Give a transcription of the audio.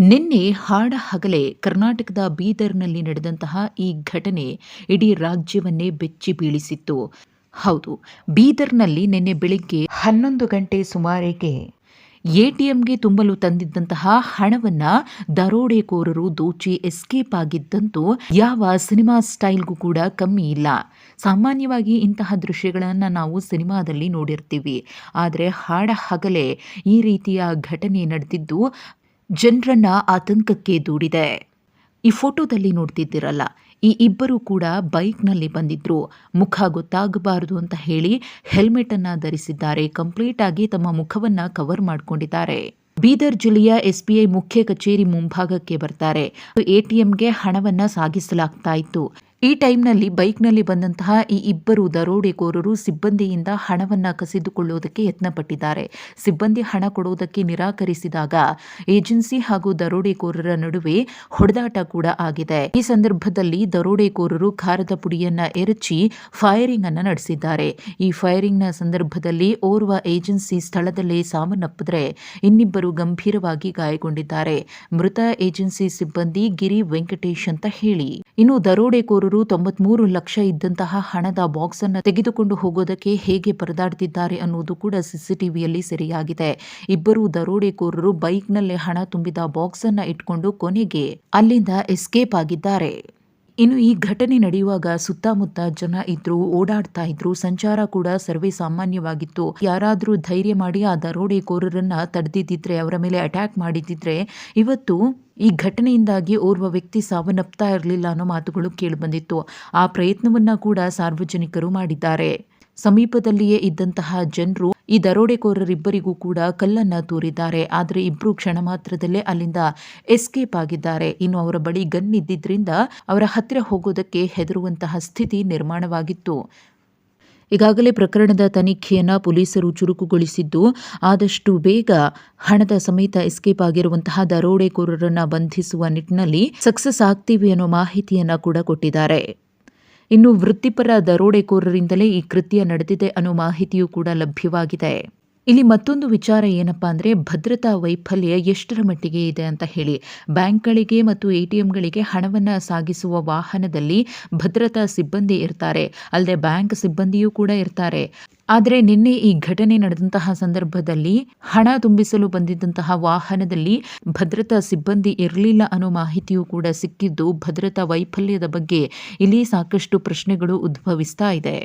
ನಿನ್ನೆ ಹಾಡ ಹಗಲೇ ಕರ್ನಾಟಕದ ಬೀದರ್ನಲ್ಲಿ ನಡೆದಂತಹ ಈ ಘಟನೆ ಇಡೀ ರಾಜ್ಯವನ್ನೇ ಬೆಚ್ಚಿ ಬೀಳಿಸಿತ್ತು. ಹೌದು, ಬೀದರ್ನಲ್ಲಿ ನಿನ್ನೆ ಬೆಳಿಗ್ಗೆ ಹನ್ನೊಂದು ಗಂಟೆ ಸುಮಾರಿಗೆ ಎಟಿಎಂಗೆ ತುಂಬಲು ತಂದಿದ್ದಂತಹ ಹಣವನ್ನ ದರೋಡೆಕೋರರು ದೋಚಿ ಎಸ್ಕೇಪ್ ಆಗಿದ್ದಂತೂ ಯಾವ ಸಿನಿಮಾ ಸ್ಟೈಲ್ಗೂ ಕೂಡ ಕಮ್ಮಿ ಇಲ್ಲ. ಸಾಮಾನ್ಯವಾಗಿ ಇಂತಹ ದೃಶ್ಯಗಳನ್ನು ನಾವು ಸಿನಿಮಾದಲ್ಲಿ ನೋಡಿರ್ತೀವಿ. ಆದರೆ ಹಾಡ ಹಗಲೇ ಈ ರೀತಿಯ ಘಟನೆ ನಡೆದಿದ್ದು ಜನರನ್ನ ಆತಂಕಕ್ಕೆ ದೂಡಿದೆ. ಈ ಫೋಟೋದಲ್ಲಿ ನೋಡ್ತಿದ್ದೀರಲ್ಲ, ಈ ಇಬ್ಬರು ಕೂಡ ಬೈಕ್ನಲ್ಲಿ ಬಂದಿದ್ರು. ಮುಖ ಗೊತ್ತಾಗಬಾರದು ಅಂತ ಹೇಳಿ ಹೆಲ್ಮೆಟ್ ಅನ್ನ ಧರಿಸಿದ್ದಾರೆ. ಕಂಪ್ಲೀಟ್ ಆಗಿ ತಮ್ಮ ಮುಖವನ್ನ ಕವರ್ ಮಾಡ್ಕೊಂಡಿದ್ದಾರೆ. ಬೀದರ್ ಜಿಲ್ಲೆಯ ಎಸ್ಬಿಐ ಮುಖ್ಯ ಕಚೇರಿ ಮುಂಭಾಗಕ್ಕೆ ಬರ್ತಾರೆ. ಎಟಿಎಂಗೆ ಹಣವನ್ನ ಸಾಗಿಸಲಾಗ್ತಾ ಇತ್ತು. ಈ ಟೈಮ್ನಲ್ಲಿ ಬೈಕ್ನಲ್ಲಿ ಬಂದಂತಹ ಈ ಇಬ್ಬರು ದರೋಡೆಕೋರರು ಸಿಬ್ಬಂದಿಯಿಂದ ಹಣವನ್ನ ಕಸಿದುಕೊಳ್ಳುವುದಕ್ಕೆ ಯತ್ನಪಟ್ಟಿದ್ದಾರೆ. ಸಿಬ್ಬಂದಿ ಹಣ ಕೊಡುವುದಕ್ಕೆ ನಿರಾಕರಿಸಿದಾಗ ಏಜೆನ್ಸಿ ಹಾಗೂ ದರೋಡೆಕೋರರ ನಡುವೆ ಹೊಡೆದಾಟ ಕೂಡ ಆಗಿದೆ. ಈ ಸಂದರ್ಭದಲ್ಲಿ ದರೋಡೆಕೋರರು ಖಾರದ ಪುಡಿಯನ್ನ ಎರಚಿ ಫೈರಿಂಗ್ ಅನ್ನು ನಡೆಸಿದ್ದಾರೆ. ಈ ಫೈರಿಂಗ್ನ ಸಂದರ್ಭದಲ್ಲಿ ಓರ್ವ ಏಜೆನ್ಸಿ ಸ್ಥಳದಲ್ಲೇ ಸಾವನ್ನಪ್ಪಿದ್ರೆ ಇನ್ನಿಬ್ಬರು ಗಂಭೀರವಾಗಿ ಗಾಯಗೊಂಡಿದ್ದಾರೆ. ಮೃತ ಏಜೆನ್ಸಿ ಸಿಬ್ಬಂದಿ ಗಿರಿ ವೆಂಕಟೇಶ್ ಅಂತ ಹೇಳಿ. ಇನ್ನು ದರೋಡೆಕೋರರು ತೊಂಬತ್ಮೂರು ಲಕ್ಷ ಇದ್ದಂತಹ ಹಣದ ಬಾಕ್ಸ್ ಅನ್ನು ತೆಗೆದುಕೊಂಡು ಹೋಗೋದಕ್ಕೆ ಹೇಗೆ ಪರದಾಡ್ತಿದ್ದಾರೆ ಅನ್ನೋದು ಕೂಡ ಸಿಸಿಟಿವಿಯಲ್ಲಿ ಸೆರೆಯಾಗಿದೆ. ಇಬ್ಬರು ದರೋಡೆಕೋರರು ಬೈಕ್ನಲ್ಲೇ ಹಣ ತುಂಬಿದ ಬಾಕ್ಸ್ ಅನ್ನ ಇಟ್ಕೊಂಡು ಕೊನೆಗೆ ಅಲ್ಲಿಂದ ಎಸ್ಕೇಪ್ ಆಗಿದ್ದಾರೆ. ಇನ್ನು ಈ ಘಟನೆ ನಡೆಯುವಾಗ ಸುತ್ತಮುತ್ತ ಜನ ಇದ್ರು ಓಡಾಡ್ತಾ ಇದ್ರು ಸಂಚಾರ ಕೂಡ ಸರ್ವೇ ಸಾಮಾನ್ಯವಾಗಿತ್ತು. ಯಾರಾದರೂ ಧೈರ್ಯ ಮಾಡಿ ಆ ದರೋಡೆಕೋರರನ್ನ ತಡೆದಿದ್ದಿದ್ರೆ, ಅವರ ಮೇಲೆ ಅಟ್ಯಾಕ್ ಮಾಡಿದಿದ್ರೆ ಇವತ್ತು ಈ ಘಟನೆಯಿಂದಾಗಿ ಓರ್ವ ವ್ಯಕ್ತಿ ಸಾವನ್ನಪ್ತಾ ಇರಲಿಲ್ಲ ಅನ್ನೋ ಮಾತುಗಳು ಕೇಳಿಬಂದಿತ್ತು. ಆ ಪ್ರಯತ್ನವನ್ನ ಕೂಡ ಸಾರ್ವಜನಿಕರು ಮಾಡಿದ್ದಾರೆ. ಸಮೀಪದಲ್ಲಿಯೇ ಇದ್ದಂತಹ ಜನರು ಈ ದರೋಡೆಕೋರರಿಬ್ಬರಿಗೂ ಕೂಡ ಕಲ್ಲನ್ನ ತೂರಿದ್ದಾರೆ. ಆದರೆ ಇಬ್ರು ಕ್ಷಣ ಮಾತ್ರದಲ್ಲೇ ಅಲ್ಲಿಂದ ಎಸ್ಕೇಪ್ ಆಗಿದ್ದಾರೆ. ಇನ್ನು ಅವರ ಬಳಿ ಗನ್ ಇದ್ದಿದ್ರಿಂದ ಅವರ ಹತ್ತಿರ ಹೋಗೋದಕ್ಕೆ ಹೆದರುವಂತಹ ಸ್ಥಿತಿ ನಿರ್ಮಾಣವಾಗಿತ್ತು. ಈಗಾಗಲೇ ಪ್ರಕರಣದ ತನಿಖೆಯನ್ನು ಪೊಲೀಸರು ಚುರುಕುಗೊಳಿಸಿದ್ದು, ಆದಷ್ಟು ಬೇಗ ಹಣದ ಸಮೇತ ಎಸ್ಕೇಪ್ ಆಗಿರುವಂತಹ ದರೋಡೆಕೋರರನ್ನು ಬಂಧಿಸುವ ನಿಟ್ಟಿನಲ್ಲಿ ಸಕ್ಸಸ್ ಆಗ್ತೀವಿ ಅನ್ನೋ ಮಾಹಿತಿಯನ್ನು ಕೂಡ ಕೊಟ್ಟಿದ್ದಾರೆ. ಇನ್ನು ವೃತ್ತಿಪರ ದರೋಡೆಕೋರರಿಂದಲೇ ಈ ಕೃತ್ಯ ನಡೆದಿದೆ ಅನ್ನೋ ಮಾಹಿತಿಯೂ ಕೂಡ ಲಭ್ಯವಾಗಿದೆ. ಇಲ್ಲಿ ಮತ್ತೊಂದು ವಿಚಾರ ಏನಪ್ಪಾ ಅಂದರೆ ಭದ್ರತಾ ವೈಫಲ್ಯ ಎಷ್ಟರ ಮಟ್ಟಿಗೆ ಇದೆ ಅಂತ ಹೇಳಿ. ಬ್ಯಾಂಕ್ಗಳಿಗೆ ಮತ್ತು ಎ ಟಿ ಎಂಗಳಿಗೆ ಹಣವನ್ನು ಸಾಗಿಸುವ ವಾಹನದಲ್ಲಿ ಭದ್ರತಾ ಸಿಬ್ಬಂದಿ ಇರ್ತಾರೆ. ಅಲ್ಲದೆ ಬ್ಯಾಂಕ್ ಸಿಬ್ಬಂದಿಯೂ ಕೂಡ ಇರ್ತಾರೆ. ಆದರೆ ನಿನ್ನೆ ಈ ಘಟನೆ ನಡೆದಂತಹ ಸಂದರ್ಭದಲ್ಲಿ ಹಣ ತುಂಬಿಸಲು ಬಂದಿದ್ದಂತಹ ವಾಹನದಲ್ಲಿ ಭದ್ರತಾ ಸಿಬ್ಬಂದಿ ಇರಲಿಲ್ಲ ಅನ್ನೋ ಮಾಹಿತಿಯೂ ಕೂಡ ಸಿಕ್ಕಿದ್ದು ಭದ್ರತಾ ವೈಫಲ್ಯದ ಬಗ್ಗೆ ಇಲ್ಲಿ ಸಾಕಷ್ಟು ಪ್ರಶ್ನೆಗಳು ಉದ್ಭವಿಸ್ತಾ ಇದೆ.